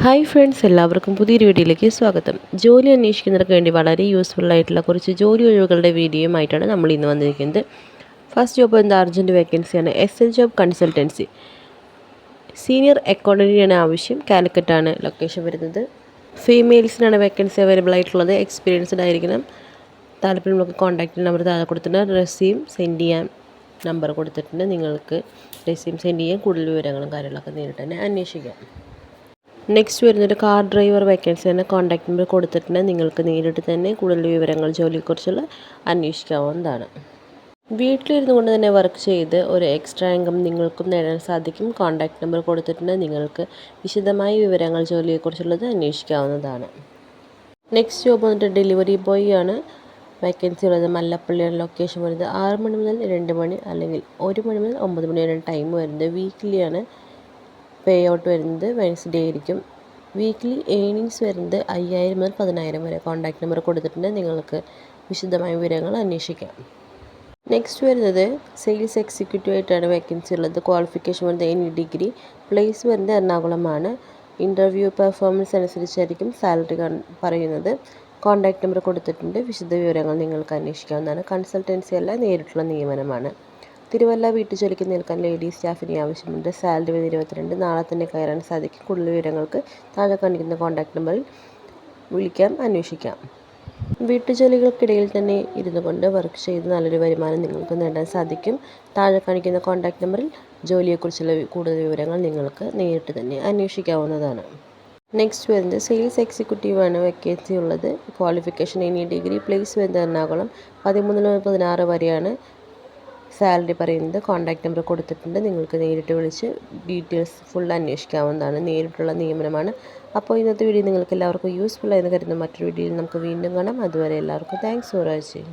Hi friends എല്ലാവർക്കും പുതിയൊരു വീഡിയോയിലേക്ക് സ്വാഗതം. ജോലി അന്വേഷിക്കുന്നവർക്ക് വേണ്ടി വളരെ യൂസ്ഫുൾ ആയിട്ടുള്ള കുറച്ച് ജോലി ഒഴിവുകളുടെ വീഡിയോയുമായിട്ടാണ് നമ്മൾ ഇന്ന് വന്നിരിക്കുന്നത്. ഫസ്റ്റ് ജോബ് എന്താ? അർജന്റ് വേക്കൻസിയാണ് S L job consultancy senior അക്കൗണ്ടന്റിനാണ് ആവശ്യം. കാലിക്കറ്റാണ് ലൊക്കേഷൻ വരുന്നത്. ഫീമെയിൽസിനാണ് വേക്കൻസി അവൈലബിൾ ആയിട്ടുള്ളത്. എക്സ്പീരിയൻസ്ഡ് ആയിരിക്കണം. താല്പര്യമുള്ള കോൺടാക്റ്റ് നമ്പർ താഴെ കൊടുത്തിട്ടുണ്ട്. റെസ്യൂം സെൻഡ് ചെയ്യാൻ നമ്പർ കൊടുത്തിട്ടുണ്ട്. നിങ്ങൾക്ക് റെസ്യൂം സെൻഡ് ചെയ്യാൻ കൂടുതൽ വിവരങ്ങളും കാര്യങ്ങളൊക്കെ നേരിട്ട് തന്നെ അന്വേഷിക്കാം. നെക്സ്റ്റ് വരുന്നൊരു കാർ ഡ്രൈവർ വേക്കൻസി തന്നെ കോൺടാക്ട് നമ്പർ കൊടുത്തിട്ടുണ്ട്. നിങ്ങൾക്ക് നേരിട്ട് തന്നെ കൂടുതൽ വിവരങ്ങൾ ജോലിയെക്കുറിച്ചുള്ള അന്വേഷിക്കാവുന്നതാണ്. വീട്ടിലിരുന്നു കൊണ്ട് തന്നെ വർക്ക് ചെയ്ത് ഒരു എക്സ്ട്രാ ഇൻകം നിങ്ങൾക്കും നേടാൻ സാധിക്കും. കോൺടാക്ട് നമ്പർ കൊടുത്തിട്ടുണ്ട്. നിങ്ങൾക്ക് വിശദമായ വിവരങ്ങൾ ജോലിയെക്കുറിച്ചുള്ളത് അന്വേഷിക്കാവുന്നതാണ്. നെക്സ്റ്റ് ജോബ് വന്നിട്ട് ഡെലിവറി ബോയ് ആണ്. വേക്കൻസി ഉള്ളത് മല്ലപ്പള്ളിയാണ്. ലൊക്കേഷൻ വരുന്നത് ആറ് മണി മുതൽ രണ്ട് മണി അല്ലെങ്കിൽ ഒരു മണി മുതൽ ഒമ്പത് മണി വരെ ടൈം വരുന്നത് വീക്ക്ലിയാണ് പേ ഔട്ട് വരുന്നത് വെൻസ്ഡേ ആയിരിക്കും. വീക്ക്ലി ഏണിങ്സ് വരുന്നത് അയ്യായിരം മുതൽ പതിനായിരം വരെ. കോൺടാക്ട് നമ്പർ കൊടുത്തിട്ടുണ്ട്. നിങ്ങൾക്ക് വിശദമായ വിവരങ്ങൾ അന്വേഷിക്കാം. നെക്സ്റ്റ് വരുന്നത് സെയിൽസ് എക്സിക്യൂട്ടീവ് ആയിട്ടാണ് വേക്കൻസി ഉള്ളത്. ക്വാളിഫിക്കേഷൻ വരുന്നത് എനി ഡിഗ്രി പ്ലേസ് വരുന്നത് എറണാകുളമാണ്. ഇന്റർവ്യൂ പെർഫോമൻസ് അനുസരിച്ചായിരിക്കും സാലറി പറയുന്നത്. കോൺടാക്ട് നമ്പർ കൊടുത്തിട്ടുണ്ട്. വിശദ വിവരങ്ങൾ നിങ്ങൾക്ക് അന്വേഷിക്കാവുന്നതാണ്. കൺസൾട്ടൻസി അല്ല നേരിട്ടുള്ള നിയമനമാണ്. തിരുവല്ല വീട്ടു ജോലിക്ക് നിൽക്കാൻ ലേഡീസ് സ്റ്റാഫിനെ ആവശ്യമുണ്ട്. സാലറി വന്ന് ഇരുപത്തിരണ്ട്. നാളെ തന്നെ കയറാൻ സാധിക്കും. കൂടുതൽ വിവരങ്ങൾക്ക് താഴെ കാണിക്കുന്ന കോൺടാക്ട് നമ്പറിൽ വിളിക്കാം അന്വേഷിക്കാം. വീട്ടുജോലികൾക്കിടയിൽ തന്നെ ഇരുന്നു കൊണ്ട് വർക്ക് ചെയ്ത് നല്ലൊരു വരുമാനം നിങ്ങൾക്ക് നേടാൻ സാധിക്കും. താഴെ കാണിക്കുന്ന കോൺടാക്ട് നമ്പറിൽ ജോലിയെക്കുറിച്ചുള്ള കൂടുതൽ വിവരങ്ങൾ നിങ്ങൾക്ക് നേരിട്ട് തന്നെ അന്വേഷിക്കാവുന്നതാണ്. നെക്സ്റ്റ് വരുന്നത് സെയിൽസ് എക്സിക്യൂട്ടീവാണ് വേക്കൻസി ഉള്ളത്. ക്വാളിഫിക്കേഷൻ എനി ഡിഗ്രി പ്ലേസ് വരുന്നത് എറണാകുളം. പതിമൂന്ന് പതിനാറ് വരെയാണ് സാലറി പറയുന്നത് കോൺടാക്റ്റ് നമ്പർ കൊടുത്തിട്ടുണ്ട്. നിങ്ങൾക്ക് നേരിട്ട് വിളിച്ച് ഡീറ്റെയിൽസ് ഫുൾ അന്വേഷിക്കാവുന്നതാണ്. നേരിട്ടുള്ള നിയമനമാണ്. അപ്പോൾ ഇന്നത്തെ വീഡിയോ നിങ്ങൾക്ക് എല്ലാവർക്കും യൂസ്ഫുൾ ആയെന്ന് കരുതുന്ന മറ്റൊരു വീഡിയോയിൽ നമുക്ക് വീണ്ടും കാണാം. അതുവരെ എല്ലാവർക്കും താങ്ക്സ് ഫോർ വാച്ചിങ്.